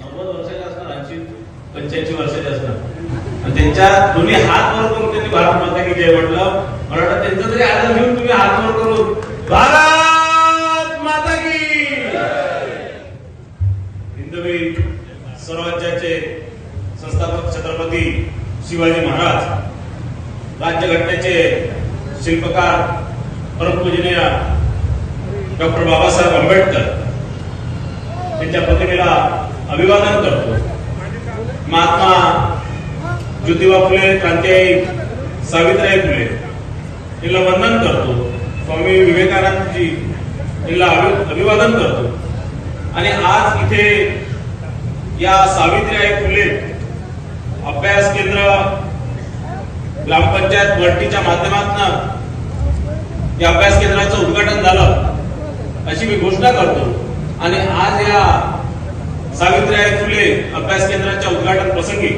नव्वद वर्षाचे असणार ऐंशी पंच्याऐंशी वर्षाचे असणार. आणि त्यांच्या दोन्ही हात वर करून त्यांनी भारत माता की जय म्हटलं. मला वाटतं त्यांचं तरी आदर घेऊन तुम्ही हात वर करून भारत माता की हिंदवी स्वराज्याचे संस्थापक छत्रपती शिवाजी महाराज राज्यघटनेचे शिल्पकार परमपूजनीय डॉक्टर बाबासाहेब आंबेडकर त्यांच्या प्रतिमेला अभिवादन करतो. महात्मा ज्योतिबा फुले क्रांतिआई सावित्रीबाई फुले यांना वंदन करतो. स्वामी विवेकानंदजी यांना अभि- अभिवादन करतो. आणि आज इथे या सावित्रीबाई फुले अभ्यास केंद्र ग्रामपंचायत भरतीच्या माध्यमातून या अभ्यास केंद्राचं उद्घाटन झालं अशी मी घोषणा करतो. आणि आज या सावित्रीबाई फुले अभ्यास केंद्राच्या उद्घाटन प्रसंगी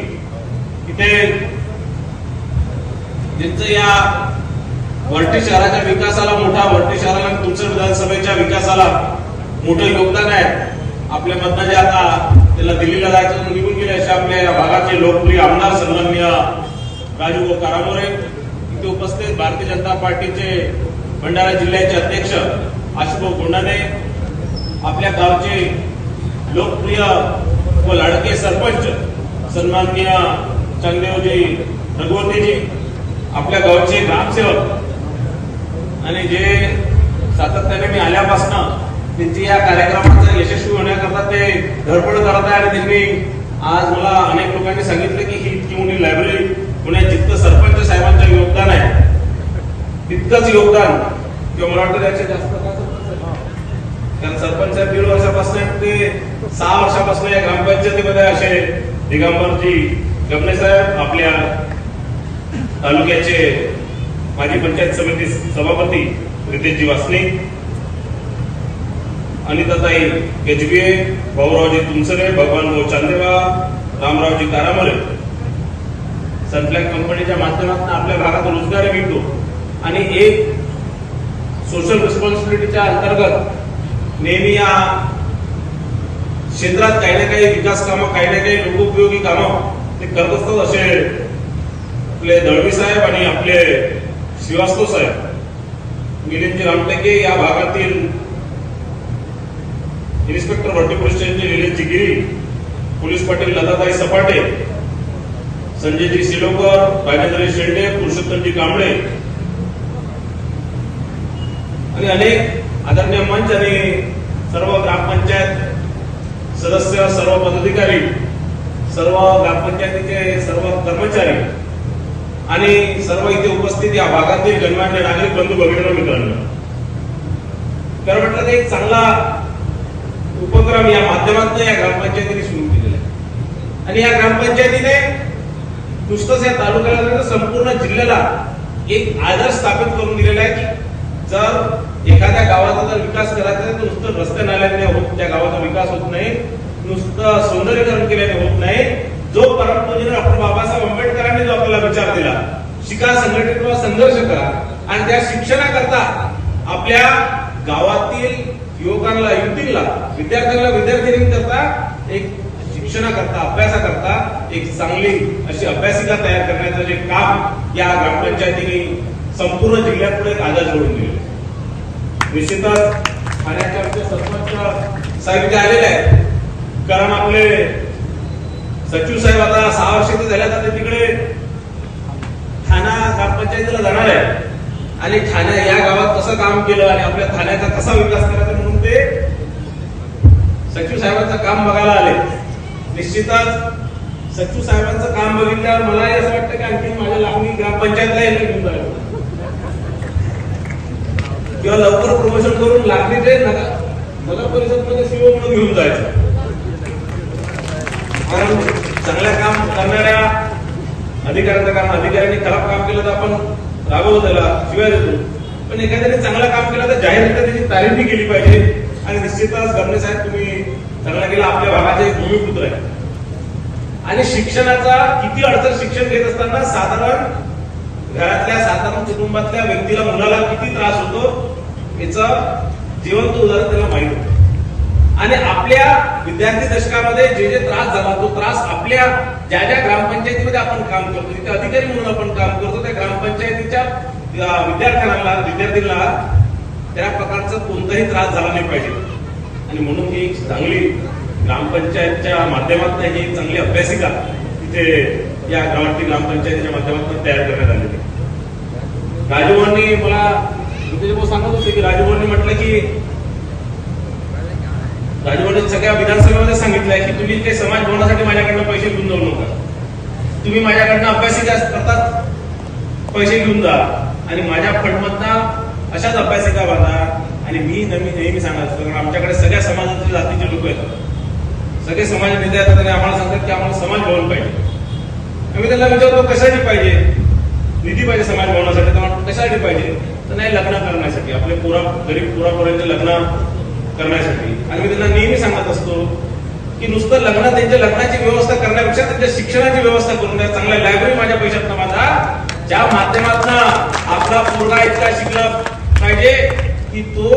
इथे ज्यांचं या वरटी शहराच्या विकासाला मोठा वरटी शहराला तुमचं विधानसभेच्या विकासाला मोठं योगदान आहे. आपल्या मतदार जे आता त्याला दिल्लीला जायचं निघून गेले असे आपल्या या भागाचे लोकप्रिय आमदार सन्माननीय राजू कारामोरे. इथे उपस्थित भारतीय जनता पार्टीचे भंडारा जिल्ह्याचे अध्यक्ष आशुभाऊ गोंडाने आपल्या गावचे लोकप्रिय व लाडके सरपंच सन्माननीय चंदेवजी रघुवतीजी आपल्या गावचे ग्रामसेवक आणि जे सातत्याने मी आल्यापासनं त्यांची या कार्यक्रमाचं यशस्वी होण्याकरता ते धडपड करत आहे आणि त्यांनी आज मला अनेक लोकांनी सांगितलं की ही इतकी मोठी लायब्ररी पुण्यात जितकं सरपंच साहेबांचं योगदान आहे तितकंच योगदान किंवा मला वाटतं त्याचे जास्त कारण सरपंच दीड वर्षापासून ते सहा वर्षापासून या ग्रामपंचायतीमध्ये असे दिगंबरजी गमने साहेब आपल्या तालुक्याचे माजी पंचायत समिती सभापती रितेशजी वासने अनिताताई केजबीए भाऊरावजी तुमसरे भगवान भाऊ चांदेवा रामरावजी कारामरे सनफ्लॅग कंपनीच्या माध्यमातून आपल्या भागात रोजगार मिळतो. आणि एक सोशल रिस्पॉन्सिबिलिटीच्या अंतर्गत नेहमी या क्षेत्रात काही ना काही विकास कामं काही ना काही लोकोपयोगी कामं ते करत असतात असे आपले दळवी साहेब आणि आपले श्रीवास्तव साहेब. मिलिंदजी रामटेके या भागातील इन्स्पेक्टर भट्टी पोलीस स्टेशनचे निलेशजी गिरी पोलीस पाटील लताताई सपाटे संजयजी सिलोकर राजेंद्र शेंडे पुरुषोत्तमजी कांबळे आणि अनेक आदरणीय मंच आणि सर्व ग्रामपंचायत सदस्य सर्व पदाधिकारी सर्व ग्रामपंचायतीचे सर्व कर्मचारी आणि सर्व इथे उपस्थित या भागातील गणमान्य नागरिक बंधू भगिनी मित्रांनो. तर म्हटलं ते एक चांगला उपक्रम या माध्यमातून या ग्रामपंचायतीने सुरू केलेला आहे. आणि या ग्रामपंचायतीने नुसतंच या तालुक्याला संपूर्ण जिल्ह्याला एक आदर्श स्थापित करून दिलेला आहे की जर एखाद्या गावाचा जर विकास करायचा तर नुसतं रस्ते नाल्याने होत त्या गावाचा विकास होत नाही. नुसतं सौंदर्यीकरण केल्याने होत नाही. जो परमपूजनीय डॉक्टर बाबासाहेब आंबेडकरांनी जो आपल्याला विचार दिला शिका संघटित किंवा संघर्ष करा आणि त्या शिक्षणाकरता आपल्या गावातील युवकांना युवतींना विद्यार्थ्यांना विद्यार्थिनींकरता एक शिक्षणाकरता अभ्यासाकरता एक चांगली अशी अभ्यासिका तयार करण्याचं जे काम या ग्रामपंचायतीने संपूर्ण जिल्ह्यात पुढे आदर जोडून दिले निश्चितच ठाण्याचे आमचे सरपंच साहेब इथे आलेले आहेत कारण आपले सचिव साहेब आता सहा वर्ष इथे झाले आता ते तिकडे ठाणा ग्रामपंचायतीला जाणार आहे. आणि ठाण्या या गावात कसं काम केलं आणि आपल्या ठाण्याचा कसा विकास करायचा म्हणून ते सचिव साहेबांचं काम बघायला आले. निश्चितच सचिव साहेबांचं काम बघितल्यावर मलाही असं वाटतं की आणखी माझ्या लागणी ग्रामपंचायतला यांनी घेऊन किंवा लवकर प्रमोशन करून लागली ते नगर परिषदमध्ये सीओ म्हणून घेऊन जायचं. कारण चांगल्या काम करणाऱ्या अधिकाऱ्यांचं काम अधिकाऱ्यांनी खराब काम केलं तर आपण रागवतो त्याला शिवाय देतो. पण एखाद्याने चांगलं काम केलं तर जाहीर त्याची तारीफही केली पाहिजे. आणि निश्चितच गमने साहेब तुम्ही चांगला केला. आपल्या भागाचे एक भूमिपुत्र आहे. आणि शिक्षणाचा किती अडचण शिक्षण घेत असताना साधारण घरात साधारण कुटुंबातल्या व्यक्तीला मुलाला किती त्रास होतो याचं जिवंत उदाहरण त्याला माहीत होतं आणि आपल्या विद्यार्थी दशकामध्ये जे जे त्रास झाला तो त्रास आपल्या ज्या ज्या ग्रामपंचायतीमध्ये आपण काम करतो तिथे अधिकारी म्हणून आपण काम करतो त्या ग्रामपंचायतीच्या विद्यार्थ्यांना विद्यार्थ्यांना त्या प्रकारचा कोणताही त्रास झाला नाही पाहिजे आणि म्हणून ही चांगली ग्रामपंचायतच्या माध्यमातून ही चांगली अभ्यासिका तिथे या गावातील ग्रामपंचायतीच्या माध्यमातून तयार करण्यात आलेली आहे. राजभवननी मला भाऊ सांगत होते की राजभवननी म्हटलं की राजभवनने सगळ्या विधानसभेमध्ये सांगितलंय की तुम्ही ते समाज भवनासाठी माझ्याकडनं पैसे घेऊन जाऊ नका. तुम्ही माझ्याकडनं अभ्यासिका करतात पैसे घेऊन जा. आणि माझ्या फंडमधनं अशाच अभ्यासिका बांधा. आणि मी नेहमी नेहमी सांगत असतो कारण आमच्याकडे सगळ्या समाजातील जातीचे लोक येतात सगळे समाज नेते येतात आणि आम्हाला सांगतात की आम्हाला समाज भवन पाहिजे. आम्ही त्यांना विचारतो कशाची पाहिजे? निधी पाहिजे समाज भवनासाठी. तर कशासाठी पाहिजे? तर नाही लग्न करण्यासाठी. आपले पुरा गरीब पुरापुरांचे लग्न करण्यासाठी. आणि मी त्यांना नेहमी सांगत असतो की नुसतं लग्न त्यांच्या लग्नाची व्यवस्था करण्यापेक्षा त्यांच्या शिक्षणाची व्यवस्था करून द्या. चांगल्या लायब्ररी माझ्या पैशात माझा. ज्या माध्यमातून आपला पोरगा इतका शिकला पाहिजे की तो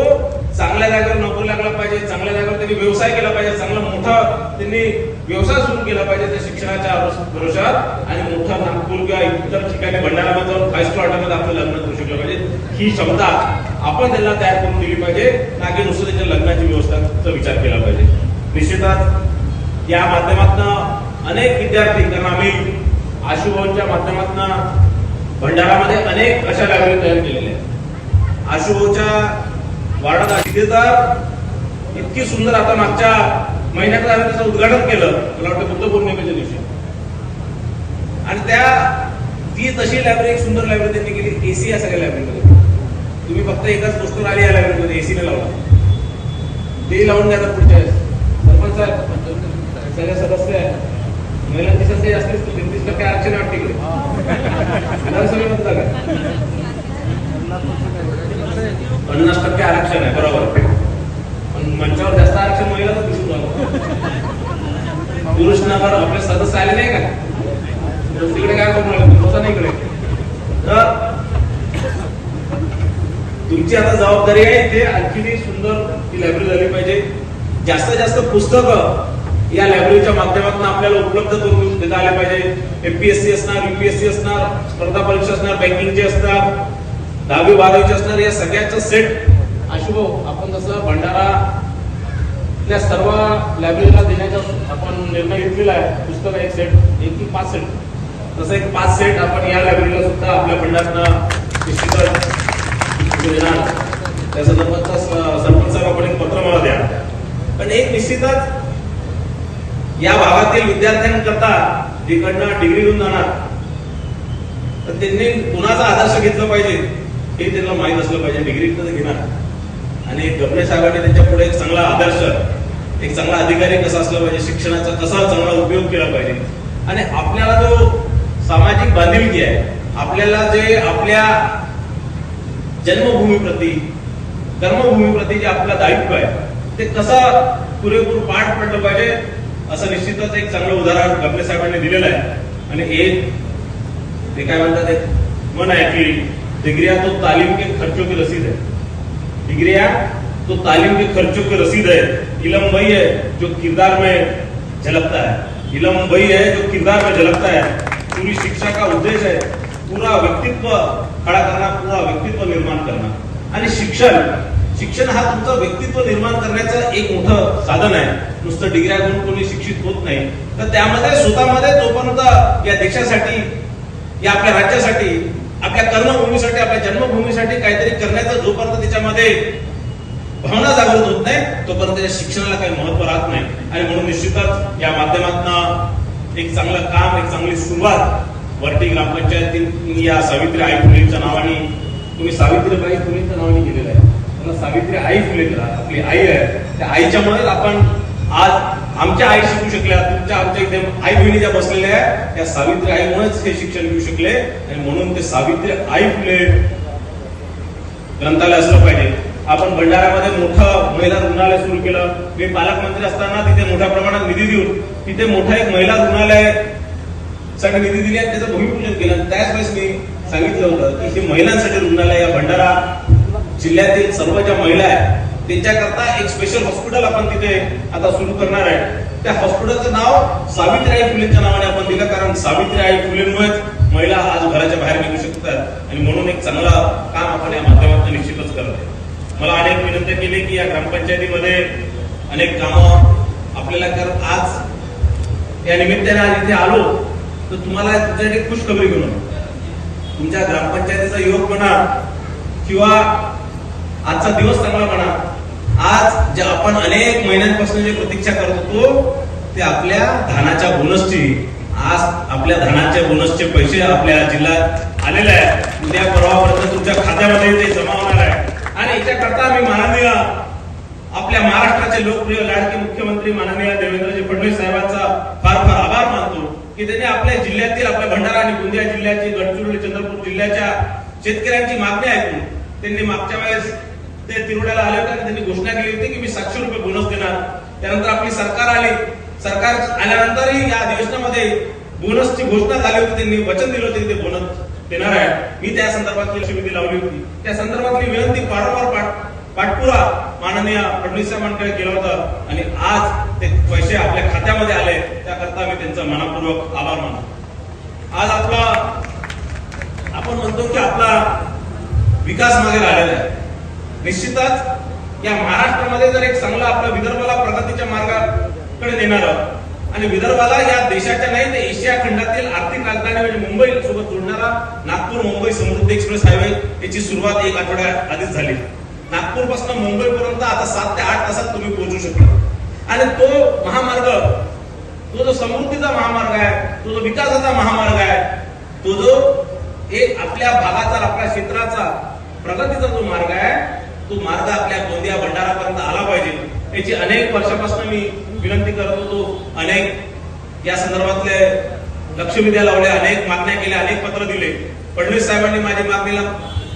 चांगल्या जागेवर नोकरी लागला पाहिजे चांगल्या जागेवर त्यांनी व्यवसाय केला पाहिजे चांगला मोठा त्यांनी व्यवसाय सुरू केला पाहिजे त्या शिक्षणाच्या भरोशात आणि मोठा नागपूर किंवा इतर ठिकाणी भंडारामध्ये जाऊन फाय स्टार हॉटेलमध्ये आपलं लग्न करू शकलं पाहिजे. ही क्षमता आपण त्यांना तयार करून दिली पाहिजे. ना की नुसतं त्यांच्या लग्नाची व्यवस्थाचा विचार केला पाहिजे. निश्चितच या माध्यमातून अनेक विद्यार्थी कारण आम्ही आशुभवनच्या माध्यमातून भंडारामध्ये अनेक अशा लायब्ररी तयार केलेल्या आहेत. आशुभाऊच्या वार्डात तिथे तर इतकी सुंदर आता मागच्या महिन्यात आम्ही त्याचं उद्घाटन केलं. मला वाटतं बुद्ध पौर्णिमेच्या दिवशी. आणि त्या ती तशी लायब्ररी एक सुंदर लायब्ररी त्यांनी केली. एसी या सगळ्या लायब्ररीमध्ये तुम्ही फक्त एकाच गोष्ट आली या लायब्ररीमध्ये एसीने लावला. ते लावून द्या पुढच्या वेळेस. सरपंच साहेब सगळे सदस्य आहे महिलांची संख्या जास्त असते तेहतीस टक्के आरक्षण वाटते इकडे. विधानसभेमधलं पन्नास टक्के आरक्षण आहे बरोबर. पण मंचावर जास्त आरक्षण महिला दिसून पुरुष नगर आपले सदस्य आले नाही का? तिकडे काय करून इकडे. तर तुमची आता जबाबदारी आहे ते आणखी सुंदर ती लायब्ररी झाली पाहिजे. जास्तीत जास्त पुस्तकं या लायब्ररीच्या माध्यमातून आपल्याला उपलब्ध करून देता आले पाहिजे. एमपीएससी असणार युपीएससी असणार स्पर्धा परीक्षा असणार बँकिंगचे असणार दहावी बारावीचे असणार या सगळ्याचं सेट आशुभाऊ आपण जसं भंडारा त्या सर्व लायब्ररीला देण्याचा आपण निर्णय घेतलेला आहे. पुस्तक एक सेट एक की पाच सेट तसं एक पाच सेट आपण या लायब्ररीला सुद्धा आपल्या निश्चितच देणार. त्या संदर्भातचं स- सरपंच साहेब आपण एक पत्र मला द्या. पण एक निश्चितच या भागातील विद्यार्थ्यांकरता जिकडनं डिग्री घेऊन जाणार तर त्यांनी कुणाचा आदर्श घेतला पाहिजे? हे त्यांना माहीत असलं पाहिजे. डिग्री कसं घेणार. आणि गणेश साहेबांनी त्यांच्या पुढे एक चांगला आदर्श एक चांगला अधिकारी कसा असला पाहिजे शिक्षणाचा कसा चांगला उपयोग केला पाहिजे. आणि आपल्याला जो सामाजिक बांधिलकी आहे आपल्याला जे आपल्या जन्मभूमीप्रती कर्मभूमीप्रती जे आपलं दायित्व आहे ते कसा पुरेपूर पाठ पडलं पाहिजे असं निश्चितच एक चांगलं उदाहरण गपले साहेबांनी दिलेलं आहे. आणि एक ते काय म्हणतात एक मन आहे की डिग्रिया तो तालीम के खर्चों की रसीद है। डिग्रिया तो तालीम के खर्चों की रसीद है। इलम वही है जो किरदार में झलकता है। इलम वही है जो किरदार में झलकता है। पूरी शिक्षा का उद्देश्य है पूरा व्यक्तित्व खड़ा करना पूरा व्यक्तित्व निर्माण करना। आणि शिक्षण शिक्षण हा तुमचं व्यक्तित्व निर्माण करण्याचं एक मोठं साधन आहे। नुसतं डिग्र्या घेऊन कोणी शिक्षित होत नाही। तर त्यामध्ये स्वतःमध्ये जोपर्यंत या देशासाठी या आपल्या राज्यासाठी आपल्या कर्मभूमीसाठी आपल्या जन्मभूमीसाठी काहीतरी करण्याचा जोपर्यंत त्याच्यामध्ये भावना जागृत होत नाही तोपर्यंत त्याच्या शिक्षणाला काही महत्त्व राहत नाही. आणि म्हणून निश्चितच या माध्यमातून एक चांगलं काम एक चांगली सुरुवात वरटी ग्रामपंचायतीत या सावित्री आई फुलेच्या नावाने तुम्ही सावित्रीबाई फुलेच्या नावाने केलेलं आहे. त्यांना सावित्री आई फुले आपली आई आहे. त्या आईच्यामुळेच आपण आज आमच्या आई शिकू शकल्या तुमच्या आमच्या इथे आई बहिणी ज्या बसलेल्या आहेत त्या सावित्री आईमुळेच हे शिक्षण घेऊ शकले आणि म्हणून ते सावित्री आई फुले. ग्रंथालय असलं पाहिजे. आपण भंडाऱ्यामध्ये मोठं महिला रुग्णालय सुरू केलं. मी पालकमंत्री असताना तिथे मोठ्या प्रमाणात निधी देऊन तिथे मोठं एक महिला रुग्णालयसाठी निधी दिली आणि त्याचं भूमिपूजन केलं. त्याच वेळेस मी सांगितलं होतं की हे महिलांसाठी रुग्णालय या भंडारा जिल्ह्यातील सर्व ज्या महिला आहेत त्यांच्याकरता एक स्पेशल हॉस्पिटल आपण तिथे आता सुरू करणार आहे. त्या हॉस्पिटलचं नाव सावित्रीबाई फुलेच्या नावाने आपण दिलं कारण सावित्रीबाई फुलेंमुळेच महिला आज घराच्या बाहेर निघू शकतात. आणि म्हणून एक चांगला काम आपण या माध्यमातून निश्चितच करत आहे. मला अनेक विनंती केली की या ग्रामपंचायतीमध्ये अनेक कामं आपल्याला कर आज या निमित्ताने आज इथे आलो तर तुम्हाला तुमच्यासाठी खुश खुशखबरी घेऊन तुमच्या ग्रामपंचायतीचा योग म्हणा किंवा आजचा दिवस चांगला म्हणा आज जे आपण अनेक महिन्यांपासून जे प्रतीक्षा करत होतो ते आपल्या धानाच्या बोनसची आज आपल्या धानाच्या बोनसचे पैसे आपल्या जिल्ह्यात आलेले आहेत. उद्या परवापर्यंत तुमच्या खात्यामध्ये ते जमा होणार आहे. आणि याच्याकरता मी माननीय आपल्या महाराष्ट्राचे लोकप्रिय लाडके मुख्यमंत्री माननीय देवेंद्रजी फडणवीस साहेबांचा फार फार आभार मानतो की त्यांनी आपल्या जिल्ह्यातील आपल्या भंडारा आणि गोंदिया जिल्ह्याची गडचिरोली चंद्रपूर जिल्ह्याच्या शेतकऱ्यांची मागणी ऐकून त्यांनी मागच्या वेळेस ते तिरुड्याला आले होते आणि त्यांनी घोषणा केली होती की मी सातशे रुपये बोनस देणार. त्यानंतर आपली सरकार आली. सरकार आल्यानंतरही या अधिवेशनामध्ये बोनसची घोषणा झाली होती त्यांनी वचन दिलं होते ते बोनस देणार आहे. मी त्या संदर्भातली समिती लावली होती. त्या संदर्भातली विनंती वारंवार पाठ पाठपुरा माननीय फडणवीस साहेबांकडे केला होता आणि आज ते पैसे आपल्या खात्यामध्ये आले. त्याकरता मी त्यांचा मनापूर्वक आभार मानतो. आज आपला आपण म्हणतो की आपला विकास मागे राहिलेला आहे. निश्चितच या महाराष्ट्रामध्ये जर एक चांगला आपला विदर्भाला प्रगतीच्या मार्गाकडे नेणार आणि विदर्भाला या देशाच्या नाही तर एशिया खंडातील आर्थिक राजधानी म्हणजे मुंबई सोबत जोडणारा नागपूर मुंबई समृद्धी एक्सप्रेस हायवे याची सुरुवात एक आठवड्या आधीच झाली. नागपूरपासून मुंबई पर्यंत आता सात ते आठ तासात तुम्ही पोहोचू शकता. आणि तो महामार्ग तो जो समृद्धीचा महामार्ग आहे तो जो विकासाचा महामार्ग आहे तो जो एक आपल्या भागाचा आपल्या क्षेत्राचा प्रगतीचा जो मार्ग आहे तो मार्ग आपल्या गोंदिया भंडारापर्यंत आला पाहिजे. याची अनेक वर्षापासून मी विनंती करत होतो. अनेक या संदर्भातले लक्ष विद्या लावले अनेक मागण्या केल्या अनेक पत्र दिले. फडणवीस साहेबांनी माझ्या मागणीला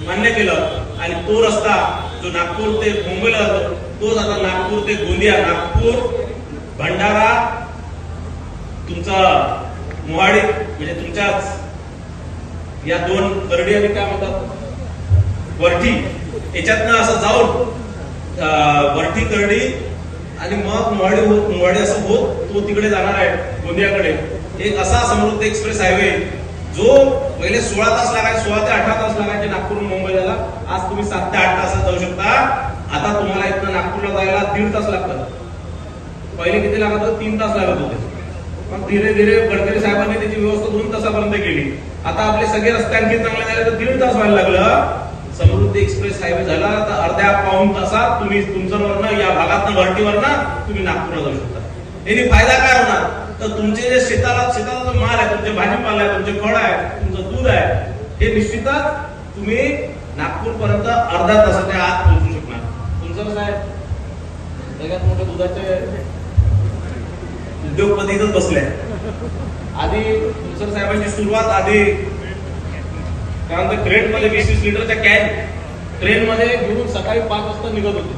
मान्य केलं. आणि तो रस्ता जो नागपूर ते मुंबईला जातो तोच आता नागपूर ते गोंदिया. नागपूर भंडारा तुमचा मोहाडी म्हणजे तुमच्याच या दोन करडी आणि काय म्हणतात वरठी. याच्यातनं असं जाऊन अं, करणी करडी आणि मग मोहाडी मोहाडी असं होत तो तिकडे जाणार आहे गोंदियाकडे. एक असा समृद्ध एक्सप्रेस हायवे जो पहिले सोळा तास लागायचे सोळा ते अठरा तास लागायचे नागपूर मुंबईला. आज तुम्ही सात ते आठ तासात जाऊ शकता. आता तुम्हाला इथनं नागपूरला जायला दीड तास लागतात. पहिले किती लागत होते? तीन तास लागत होते. मग धीरे धीरे गडकरी साहेबांनी त्याची व्यवस्था दोन तासापर्यंत केली. आता आपले सगळे रस्ते आणखी चांगले झाले तर दीड तास व्हायला लागलं. समृद्धी एक्सप्रेस हायवे झाला तर अर्ध्या पाऊन तासात तुम्ही तुमचं या भागातनं वरटीवरनं तुम्ही नागपूरला जाऊ शकता. याने फायदा काय होणार? तर तुमचे जे शेताला शेताचा जो माल आहे तुमचे भाजीपाला आहे तुमचे फळ आहे तुमचं दूध आहे हे निश्चितच तुम्ही नागपूरपर्यंत अर्ध्या अर्धा तासाच्या आत पोहोचू शकणार. तुमचं कसं आहे? सगळ्यात मोठे दुधाचे उद्योगपती इथंच बसले आधी तुमसर साहेबांची सुरुवात आधी त्यानंतर म्हणतात मध्ये वीस वीस लिटरच्या कॅन ट्रेन मध्ये घेऊन सकाळी पाच वाजता निघत होते.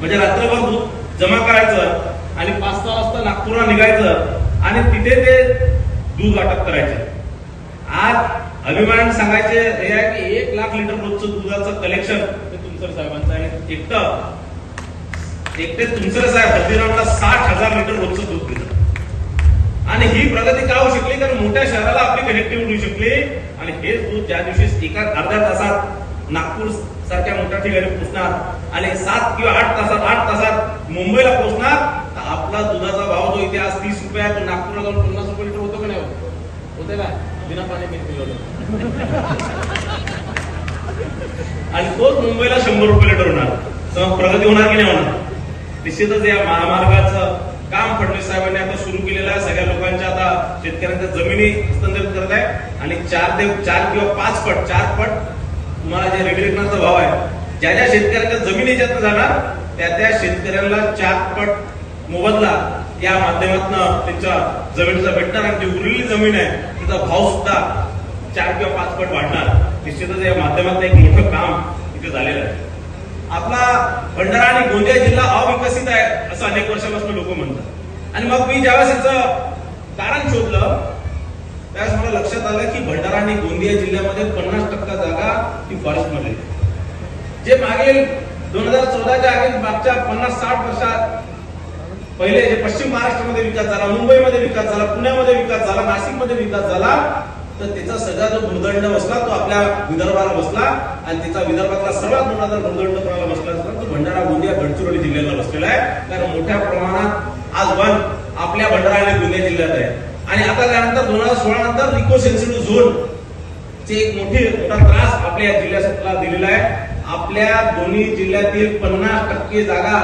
म्हणजे रात्रभर दूध जमा करायचं आणि पाच सहा वाजता नागपूरला निघायचं आणि तिथे ते दूध वाटप करायचे. आज अभिमान सांगायचे हे आहे की एक लाख लिटर रोजचं दुधाचं कलेक्शन ते तुमसर साहेबांचं आणि एकटं एकटे तुमसर साहेब हल्दीरामला साठ हजार लिटर रोजचं दूध दिलं. आणि ही प्रगती का होऊ शकली? कारण मोठ्या शहराला कलेक्टिव्ह होऊ आणि हे दूध ज्या दिवशी एका अर्ध्या तासात नागपूर सारख्या मोठ्या ठिकाणी पोहोचणार आणि सात किंवा आठ तासात आठ तासात मुंबईला पोहोचणार तर आपला दुधाचा भाव जो इथे आज तीस रुपये तो नागपूरला जाऊन पन्नास रुपये लिटर होतो का नाही? होते का बिना पाणी आणि तोच मुंबईला शंभर रुपये लिटर होणार. प्रगती होणार की नाही होणार? निश्चितच या महामार्गाचं काम फडणवीस साहेबांनी आता सुरू केलेलं आहे. सगळ्या लोकांच्या आता शेतकऱ्यांच्या जमिनी हस्तांतरित करत आहे. आणि चार ते चार किंवा पाच पट चार पट तुम्हाला जे रेग्युलेटरचा भाव आहे ज्या ज्या शेतकऱ्यांच्या जमिनी ज्यात जाणार त्या त्या शेतकऱ्यांना चार पट मोबदला या माध्यमातून त्यांच्या जमिनीचा भेटणार आणि जी उरलेली जमीन आहे तिचा भाव सुद्धा चार किंवा पाच पट वाढणार. निश्चितच या माध्यमातून एक मोठं काम इथे झालेलं आहे. आपला भंडारा आणि गोंदिया जिल्हा अविकसित आहे असं अनेक वर्षापासून लोक म्हणतात. आणि मग मी ज्यावेळेस याचं कारण शोधलं त्यावेळेस मला लक्षात आलं की भंडारा आणि गोंदिया जिल्ह्यामध्ये पन्नास टक्का जागा ही फॉरेस्टमध्ये जे मागील दोन हजार चौदाच्या आधी मागच्या पन्नास साठ वर्षात पहिले जे पश्चिम महाराष्ट्रामध्ये विकास झाला मुंबईमध्ये विकास झाला पुण्यामध्ये विकास झाला नाशिकमध्ये विकास झाला तर त्याचा सगळा जो भूर्दंड बसला तो आपल्या विदर्भाला बसला. आणि त्याचा विदर्भातला सर्वात मोठा जर भूर्दंड कोणाला बसला असला तो भंडारा गोंदिया गडचिरोली जिल्ह्याला बसलेला आहे. कारण मोठ्या प्रमाणात आज वन आपल्या भंडारा आणि गोंदिया जिल्ह्यात आहे. आणि आता त्यानंतर दोन हजार सोळा नंतर इको सेन्सिटिव्ह झोन चे एक मोठी मोठा त्रास आपल्या या जिल्ह्याला दिलेला आहे. आपल्या दोन्ही जिल्ह्यातील पन्नास टक्के जागा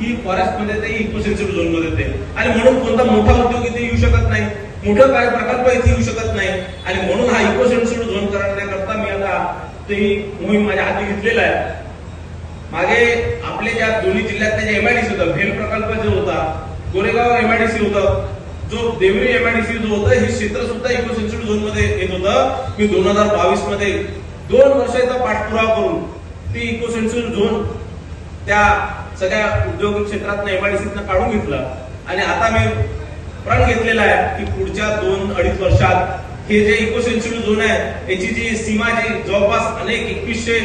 ही फॉरेस्टमध्ये ते इको सेन्सिटिव्ह झोनमध्ये आणि म्हणून कोणता मोठा उद्योग इथे येऊ शकत नाही. कुठं काय प्रकल्प इथे येऊ शकत नाही. आणि म्हणून हा इको सेन्सिटिव्ह झोन करण्याकरता मी आता ते मोहीम माझ्या हाती घेतलेला आहे. मागे आपले ज्या दोन्ही जिल्ह्यातले जे एमआयडीसी होतं भेल प्रकल्प जो होता गोरेगाव एमआयडीसी होतं जो देवरी एमआयडीसी जो होतं हे क्षेत्र सुद्धा इको सेन्सिटिव्ह झोनमध्ये येत होतं. मी दोन हजार बावीसमध्ये दोन वर्षाचा पाठपुरावा करून ती इको सेन्सिटिव्ह झोन त्या सगळ्या उद्योग क्षेत्रात एमआयडीसीतनं काढून घेतलं. आणि आता मी प्रण घेतलेला आहे. की पुढच्या दोन अडीच वर्षात हे जे इको सेन्सिटिव्ह झोन आहे याची जी सीमा जी जवळपास अनेक एकवीसशे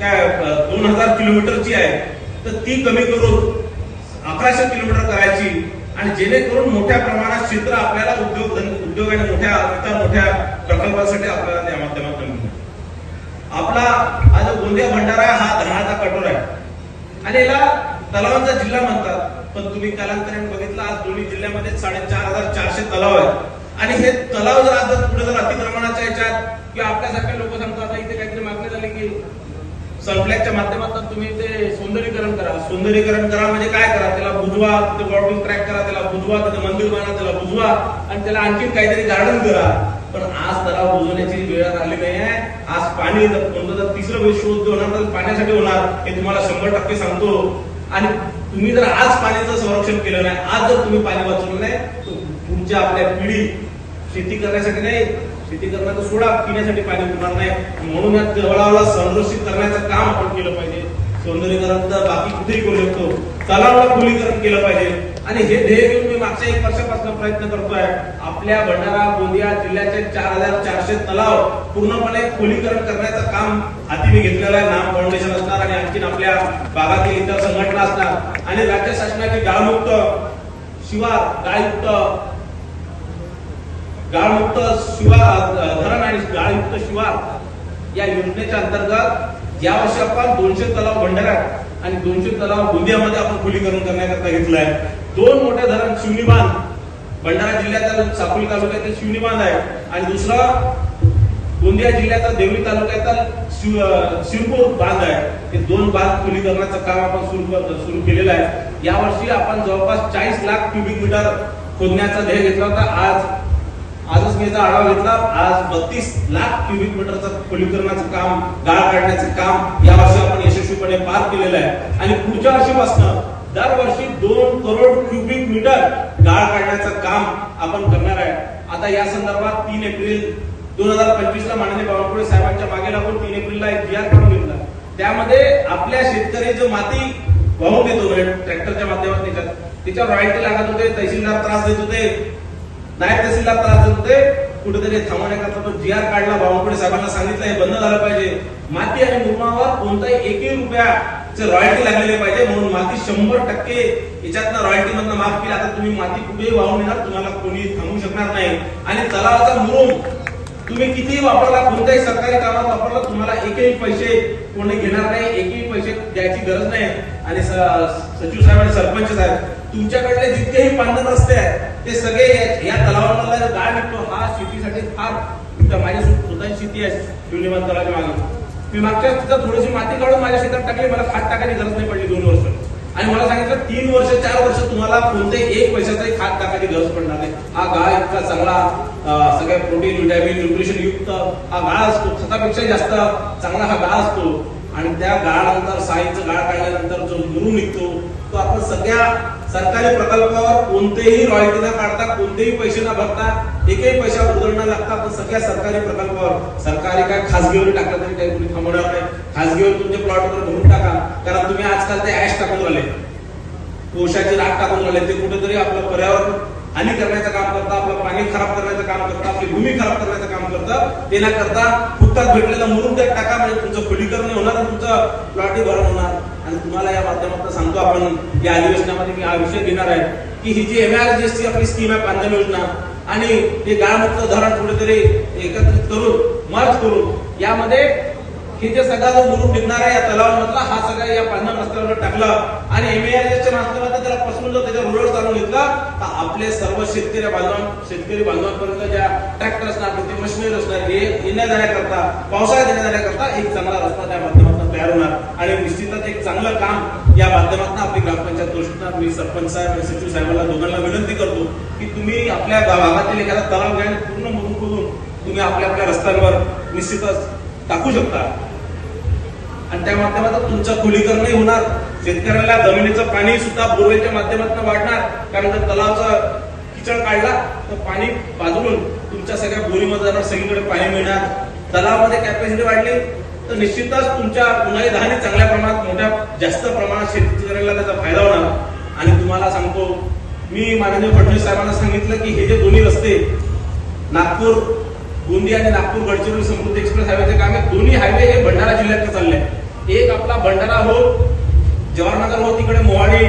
काय दोन हजार किलोमीटरची आहे तर ती कमी करून अकराशे किलोमीटर करायची. आणि जेणेकरून मोठ्या प्रमाणात क्षेत्र आपल्याला उद्योग उद्योग आणि मोठ्या इतर मोठ्या प्रकल्पासाठी आपल्याला त्या माध्यमातून मिळेल. आपला हा जो गोंदिया भंडारा हा धरणाचा कठोर आहे. आणि याला तलावांचा जिल्हा म्हणतात. पण तुम्ही कालांतराने बघितलं आज दोन्ही जिल्ह्यामध्ये साडेचार हजार चारशे तलाव आहेत. आणि हे तलाव जर आता पुढे जर अतिक्रमणाच्या याच्यात किंवा आपल्यासारखे लोक सांगतात इथे काहीतरी मागणी झाली की सनफ्लॅगच्या माध्यमातून तुम्ही ते सौंदर्यीकरण करा. सौंदर्यीकरण करा म्हणजे काय करा? त्याला बुजवा ते वॉटून ट्रॅक करा त्याला बुजवा त्याचं मंदिर बना त्याला बुजवा आणि त्याला आणखी काहीतरी गार्डन करा. पण आज तलाव बुजवण्याची वेळ आली नाही आहे. आज पाणी कोणतं तिसरं शोध होणार तर पाण्यासाठी होणार हे तुम्हाला शंभर टक्के सांगतो. आणि तुम्ही जर आज पाण्याचं संरक्षण केलं नाही आज जर तुम्ही पाणी वाचवलं नाही तर आपल्या पिढी शेती करण्यासाठी नाही शेती करण्याचा सोडा पिण्यासाठी पाणी उरणार नाही. म्हणून या तलावाला संरक्षित करण्याचं काम आपण केलं पाहिजे. सौंदर्यकरण तर बाकी कुठेही करू शकतो. तलावाला खुलीकरण केलं पाहिजे. आणि हे ध्येय घेऊन मी मागच्या एक वर्षापासून प्रयत्न करतोय. आपल्या भंडारा गोंदिया जिल्ह्याचे चार हजार चारशे तलाव पूर्णपणे खोलीकरण करण्याचं काम हाती मी घेतलेलं आहे. नाम फाउंडेशन असणार आणि आणखीन आपल्या भागातील इतर संघटना असणार. आणि राज्य शासनाची गाळमुक्त शिवार गाळयुक्त गाळमुक्त शिवार धरण आणि गाळयुक्त शिवार या योजनेच्या अंतर्गत यावर्षी आपण दोनशे तलाव भंडाऱ्यात आणि दोनशे तलाव गोंदियामध्ये आपण खुलीकरण करण्याकरता घेतलंय. दोन मोठे धरण शिवनी बांध भंडारा जिल्ह्यातील सापोली तालुक्यातील शिवनी बांध आहे. आणि दुसरा गोंदिया जिल्ह्याचा देवळी तालुक्याचा शिव शिरपूर बांध आहे. हे दोन बांध खुलीकरणाचं काम आपण सुरू सुरू केलेलं आहे. यावर्षी आपण जवळपास चाळीस लाख क्युबिक मीटर खोदण्याचा ध्येय घेतला होता. आज आजच मी याचा आढावा घेतला. आज बत्तीस लाख क्युबिक मीटरचं खोलीकरणाचं काम गाळ काढण्याचं काम या वर्षी आपण यशस्वीपणे पार केलेलं आहे. आणि पुढच्या वर्षीपासून दरवर्षी दोन करोड क्युबिक मीटर गाळ काढण्याचं काम आपण करणार आहे. आता या संदर्भात तीन एप्रिल दोन हजार पंचवीस ला माननीय बावनकुळे साहेबांच्या मागे लागून तीन एप्रिलला एक जी करून काढून घेतला. त्यामध्ये आपल्या शेतकरी जो माती वाहून देतो म्हणजे ट्रॅक्टरच्या माध्यमात त्याच्यात त्याच्यावर रॉयल्टी लागत होते तहसीलदार त्रास देत होते नायब तहसीलदार त्रास देत होते कुठेतरी थांबवण्याकरता तो जी आर काढला बावनकुळे साहेबांना सांगितलं हे बंद झालं पाहिजे. माती आणि मुरमावर कोणताही एकही रुपयाचे रॉयल्टी लागलेले पाहिजे म्हणून माती शंभर टक्के याच्यातनं रॉयल्टी मधनं माफ केली. आता तुम्ही माती कुठेही वाहून येणार तुम्हाला कोणी थांबू शकणार नाही. आणि तलावाचा मुरुम तुम्ही कितीही वापरला कोणत्याही सरकारी कामात वापरला तुम्हाला एकही पैसे कोणी घेणार नाही एकही पैसे द्यायची गरज नाही. आणि सचिव साहेब आणि सरपंच साहेब तुमच्याकडले जितकेही पांढर रस्ते आहेत ते सगळे या- तलावाला तलावामधला जो गाळ निघतो हा शेतीसाठी फार माझ्या माझी स्वतःची शेती आहे शिवनिवास तलावाच्या मागे. मी मागच्या सुद्धा थोडीशी माती काढून माझ्या शेतात टाकली मला खात टाकायची गरज नाही पडली दोन वर्ष. आणि मला सांगितलं तीन वर्ष चार वर्ष तुम्हाला कोणत्याही एक पैशाचाही खात टाकायची गरज पडणार नाही. हा गाळ इतका चांगला सगळ्या प्रोटीन व्हिटॅमिन न्यूट्रिशन युक्त हा गाळ असतो. खतापेक्षा जास्त चांगला हा गाळ असतो. आणि त्या गाळानंतर साईचं गाळ काढल्यानंतर जो मुरू निघतो तो आपण सगळ्या सरकारी प्रकल्पावर कोणतेही रॉयल्टी न काढता कोणतेही पैसे न भरता एकही पैसा उधळणं लागता. पण सगळ्या सरकारी प्रकल्पावर सरकारी काय खासगीवर टाकलं तरी काही तुम्ही थांबवणार नाही. खासगीवर तुमचे प्लॉटवर भरून टाका. कारण तुम्ही आजकाल ते ऍश टाकून राहिले. कोशाची राख टाकून राहिले. ते कुठेतरी आपलं पर्यावरण हानी करण्याचं काम करता आपलं पाणी खराब करण्याचं काम करतं आपली भूमी खराब करण्याचं काम करतं. ते न करता फुकटात भेटलेलं मुरुम त्यात टाका म्हणजे तुमचं खोलीकरण होणार तुमचं प्लॉटी भरण होणार. आणि तुम्हाला या माध्यमातून सांगतो आपण या अधिवेशनामध्ये मी हा विषय घेणार आहे की ही जी एमआरजीएसची आपली स्कीम आहे पांधन योजना आणि हे गाळमुक्त धरण कुठेतरी एकत्रित करून मर्ज करून यामध्ये हे जे सगळा जो मुरुम निघणार आहे या तलावांमधला हा सगळा या पांढऱ्या रस्त्यावर टाकला आणि एमएआरच्या माध्यमातून त्याला पसरून जर त्याच्या रोडवर चालून घेतला तर आपले सर्व शेतकरी बांधवां शेतकरी बांधवांपर्यंत ज्या ट्रॅक्टर असणार ते मशिनरी असणार हे येण्या जाण्याकरता पावसाळ्यात येण्या जाण्याकरता एक चांगला रस्ता त्या माध्यमातून तयार होणार. आणि निश्चितच एक चांगलं काम या माध्यमातून आपली ग्रामपंचायत करू शकणार. मी सरपंच साहेब आणि सचिव साहेबांना दोघांना विनंती करतो की तुम्ही आपल्या भागातील एखादा तलाव घ्या पूर्ण मधून करून तुम्ही आपल्या आपल्या रस्त्यांवर निश्चितच टाकू शकता. आणि त्या माध्यमातून तुमचं खुलीकरणही होणार. शेतकऱ्याला जमिनीचं पाणी सुद्धा बोरवेलच्या माध्यमातून वाढणार. कारण जर तलावचा किचड काढला तर पाणी बाजून तुमच्या सगळ्या बोरीमध्ये जाणार सगळीकडे पाणी मिळणार. तलावामध्ये कॅपॅसिटी वाढली तर निश्चितच तुमच्या उन्हाळी धान्य चांगल्या प्रमाणात मोठ्या जास्त प्रमाणात शेतकऱ्याला त्याचा फायदा होणार. आणि तुम्हाला सांगतो मी माननीय फडणवीस साहेबांना सांगितलं की हे जे दोन्ही रस्ते नागपूर गोंदी आणि नागपूर गडचिरोली समृद्धी एक्सप्रेस हायवेचे काम आहे दोन्ही हायवे हे भंडारा जिल्ह्यात चालले एक आपला भंडारा हो जवाहरनगर हो तिकडे मोहाडी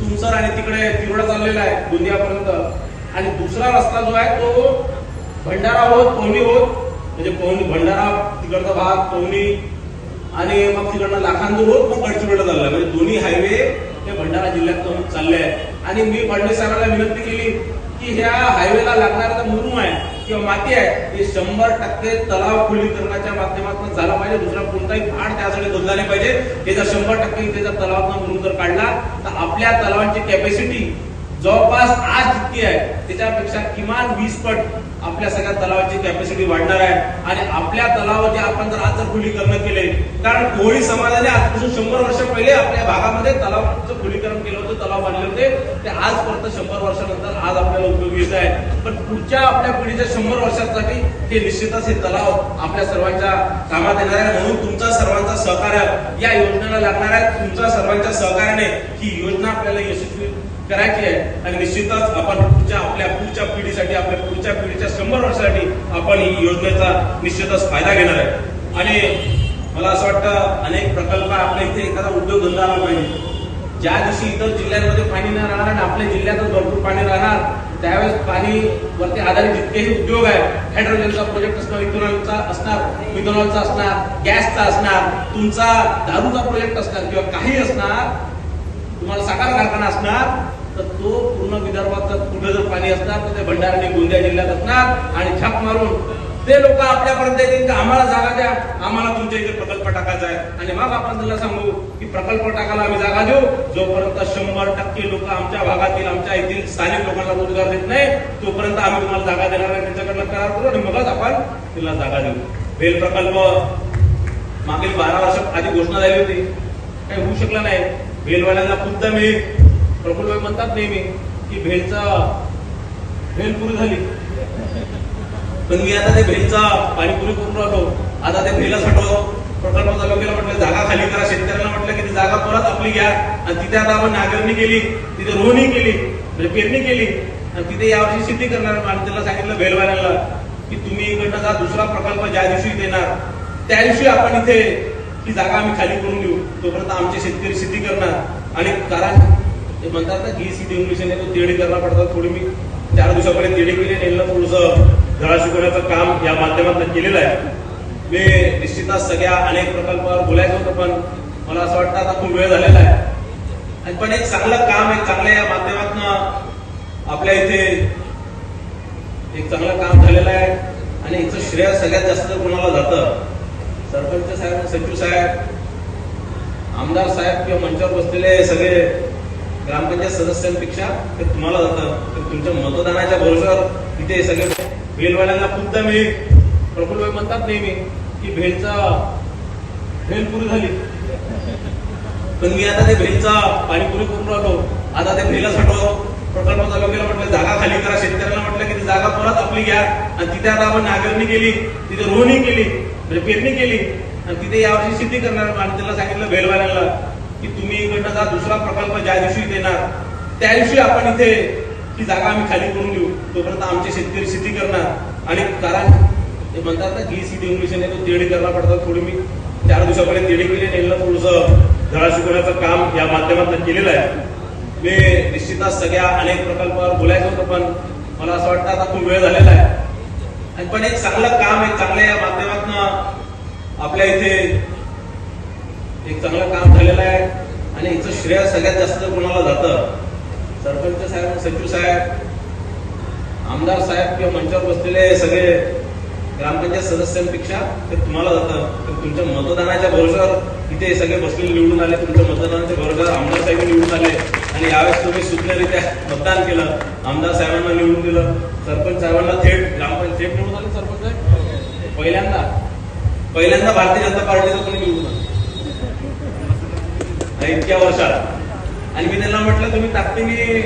तुमसर आणि तिकडे तिरोडा चाललेला आहे गोंदियापर्यंत. आणि दुसरा रस्ता जो आहे तो भंडारा होत पवनी होत म्हणजे पवनी भंडारा तिकडचा भाग पवनी आणि मग तिकडनं लाखांदूर होत मग गडचिरोलीला चाललाय. म्हणजे दोन्ही हायवे हे भंडारा जिल्ह्यात चालले आहे आणि मी फडणवीस साहेबांना विनंती केली की ह्या हायवेला लागणारा जो मुरुम आहे किंवा माती आहे हे शंभर टक्के तलाव खोलीकरणाच्या माध्यमातून झाला पाहिजे. दुसरा कोणताही फाड त्यासाठी बदला नाही पाहिजे. हे जर शंभर टक्के इथे जर तलावातून मुरुम जर काढला तर आपल्या तलावांची कॅपॅसिटी जवळपास आज जितकी आहे. त्याच्यापेक्षा किमान वीस पट आपल्या सगळ्या तलावाची कॅपॅसिटी वाढणार आहे. आणि आपल्या तलावाचे आपण जर आज जर खुलीकरण केले कारण कोळी समाजाने आजपासून शंभर वर्ष पहिले आपल्या भागामध्ये तलावाचं खुलीकरण केलं होतं तलाव बांधले होते. ते आज फक्त शंभर वर्षानंतर आज आपल्याला उपयोगी येत आहे. पण पुढच्या आपल्या पिढीच्या शंभर वर्षांसाठी हे निश्चितच हे तलाव आपल्या सर्वांच्या कामात येणार आहे. म्हणून तुमचा सर्वांचा सहकार्य या योजनेला लागणार आहे. तुमच्या सर्वांच्या सहकार्याने ही योजना आपल्याला यशस्वी करायची आहे आणि निश्चितच आपण पुढच्या आपल्या पुढच्या पिढीसाठी आपल्या पुढच्या पिढीच्या शंभर वर्षासाठी आपण ही योजनेचा निश्चितच फायदा घेणार आहे. आणि मला असं वाटतं अनेक प्रकल्प आपल्या इथे एखादा उद्योगधंदा आला पाहिजे. ज्या दिवशी इतर जिल्ह्यांमध्ये पाणी नाही राहणार आणि आपल्या जिल्ह्यातच भरपूर पाणी राहणार त्यावेळेस पाणी वरती आधारित जितकेही उद्योग आहे हायड्रोजनचा प्रोजेक्ट असणार इथेनॉलचा असणार मिथेनॉलचा असणार गॅसचा असणार तुमचा दारूचा प्रोजेक्ट असणार किंवा काही असणार तुम्हाला साखर कारखाना असणार तर तो पूर्ण विदर्भात कुठं कुठे जर पाणी असणार तर ते भंडारा आणि गोंदिया जिल्ह्यात असणार आणि छाप मारून ते लोक आपल्यापर्यंत येतील की? आम्हाला जागा द्या. आम्हाला तुमच्या इथे प्रकल्प टाकायचा आहे. आणि मग आपण त्याला सांगू की प्रकल्प टाकायला आम्ही जागा देऊ. जोपर्यंत शंभर टक्के लोक आमच्या भागातील आमच्या येथील स्थानिक लोकांना रोजगार देत नाही तोपर्यंत आम्ही तुम्हाला जागा देणार नाही त्यांच्याकडनं करार करू आणि मगच आपण तिला जागा देऊ. बेल प्रकल्प मागील बारा वर्ष आधी घोषणा झाली होती. काही होऊ शकलं नाही. भेलवाल्यांना खुद्द मी प्रफुल्ल म्हणतात नेहमी की भेलचा भेल पुरी झाली. पण मी आता ते भेलचा पाणीपुरी करून राहिलो आता ते भेला हटव प्रकल्प चालू केला म्हटलं जागा खाली करा शेतकऱ्यांना म्हटलं की ती जागा परत आपली घ्या. आणि तिथे आता आपण नांगरणी केली तिथे रोहणी केली म्हणजे पेरणी केली. आणि तिथे यावर्षी शेती करणार माणसाला सांगितलं भेलवाल्याला की तुम्ही इकडनं जा दुसरा प्रकल्प ज्या दिवशी देणार त्या दिवशी आपण इथे ही जागा आम्ही खाली करून घेऊ तोपर्यंत आमचे शेतकरी शेती करणार. आणि कारण ते म्हणतात ना जी सी इंग्लिश तो तेडी करणं पडतात. थोडी मी चार दिवसापर्यंत तेडी केली त्यांना थोडंसं धडा शिकवण्याचं काम या माध्यमातून केलेलं आहे. मी निश्चितच सगळ्या अनेक प्रकल्पावर बोलायचं होतं पण मला असं वाटतं आता खूप वेळ झालेला आहे. आणि पण एक चांगलं काम एक चांगल्या या माध्यमातून आपल्या इथे एक चांगलं काम झालेलं आहे आणि याचं श्रेय सगळ्यात जास्त कोणाला जातं? सरपंच साहेब सचिव साहेब आमदार साहेब किंवा मंचावर बसलेले सगळे ग्रामपंचायत सदस्यांपेक्षा ते तुम्हाला जातं तर तुमच्या मतदानाच्या भरोशावर इथे सगळे भेलवाल्यांना खुद्द मी प्रफुल्लभाई म्हणतात नेहमी की भेलचा भेल पुरी झाली. पण मी आता ते भेलचा पाणीपुरी करून राहिलो आता ते भेलच हटव प्रकल्प चालू केला म्हटलं जागा खाली करा. शेतकऱ्यांना म्हटलं की ती जागा परत आपली घ्या. आणि तिथे आता आपण नागरणी केली तिथे रोहणी केली म्हणजे पेरणी केली. आणि तिथे यावर्षी शेती करणार. आणि त्याला सांगितलं भेलवाल्यांना की तुम्ही इकडनं जा दुसरा प्रकल्प ज्या दिवशी देणार त्या दिवशी आपण इथे ती जागा आम्ही खाली करून देऊ. तोपर्यंत आमचे शेतकरी शेती करणार. आणि कारण ते म्हणतात ना जी सी इंग्लिश तो तेडी करणार पडतात. थोडी मी चार दिवसापर्यंत तेडी केली त्यांना थोडंसं धडा शिकवण्याचं काम या माध्यमातून केलेलं आहे. मी निश्चितच सगळ्या अनेक प्रकल्पावर बोलायचं होतं पण मला असं वाटतं आता खूप वेळ झालेला आहे. आणि पण एक चांगलं काम एक चांगल्या या माध्यमातून आपल्या इथे एक चांगलं काम झालेलं आहे. आणि याचं श्रेय सगळ्यात जास्त कोणाला जातं? सरपंच साहेब सचिव साहेब आमदार साहेब किंवा मंचावर बसलेले सगळे ग्रामपंचायत सदस्यांपेक्षा ते तुम्हाला जातं. तर तुमच्या मतदानाच्या भरोशावर इथे सगळे बसलेले निवडून आले. तुमच्या मतदानाच्या भरोशावर आमदार साहेब निवडून आले. आणि यावेळेस तुम्ही सुज्ञरित्या मतदान केलं. आमदार साहेबांना निवडून दिलं. सरपंच साहेबांना थेट ग्रामपंचायत थेट निवडून आले सरपंच साहेब? पहिल्यांदा? पहिल्यांदा भारतीय जनता पार्टीचं कोणी निवडून आलं? या इतक्या वर्षात. आणि मी त्यांना म्हटलं तुम्ही ताकदीने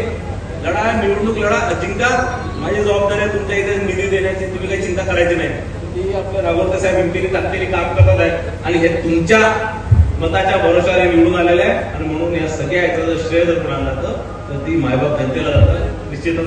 लढा निवडणूक लढा जिंका. माझी जबाबदारी आहे तुमच्या इथे निधी देण्याची. तुम्ही काही चिंता करायची नाही. ती आपले राघवते साहेब एमपीने ताकदीने काम करतात आहे. आणि हे तुमच्या मताच्या भरोशावर निवडून आलेले आहे. आणि म्हणून या सगळ्या याचं जर श्रेय जर कोणाला जातं तर ती मायबाप जनतेला जातं. निश्चितच